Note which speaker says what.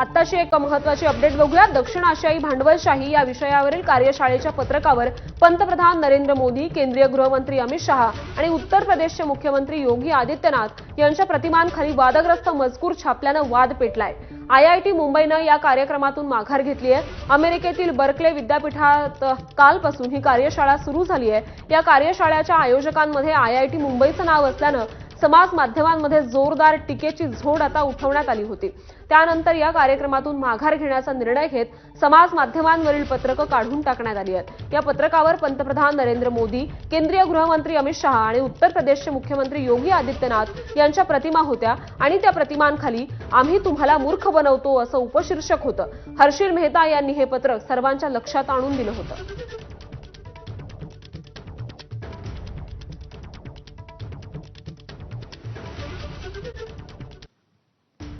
Speaker 1: आताशी एक महत्वाची अपडेट बघूया. दक्षिण आशियाई भांडवलशाही या विषयावरील कार्यशाळेच्या पत्रकावर पंतप्रधान नरेंद्र मोदी केंद्रीय गृहमंत्री अमित शहा आणि उत्तर प्रदेशचे मुख्यमंत्री योगी आदित्यनाथ यांच्या प्रतिमांखाली वादग्रस्त मजकूर छापल्यानं वाद पेटलाय. आयआयटी मुंबईनं या कार्यक्रमातून माघार घेतली आहे अमेरिकेतील बर्कले विद्यापीठात कालपासून ही कार्यशाळा सुरू झाली आहे या कार्यशाळेच्या आयोजकांमध्ये आयआयटी मुंबईचं नाव असल्यानं समाज माध्यमांमध्ये जोरदार टीकेची झोड आता उठवण्यात आली होती. त्यानंतर या कार्यक्रमातून माघार घेण्याचा निर्णय घेत समाज माध्यमांवरील पत्रकं काढून टाकण्यात आली आहेत. या पत्रकावर पंतप्रधान नरेंद्र मोदी केंद्रीय गृहमंत्री अमित शहा आणि उत्तर प्रदेशचे मुख्यमंत्री योगी आदित्यनाथ यांच्या प्रतिमा होत्या आणि त्या प्रतिमांखाली आम्ही तुम्हाला मूर्ख बनवतो असं उपशीर्षक होतं. हर्षिल मेहता यांनी हे पत्रक सर्वांच्या लक्षात आणून दिलं होतं.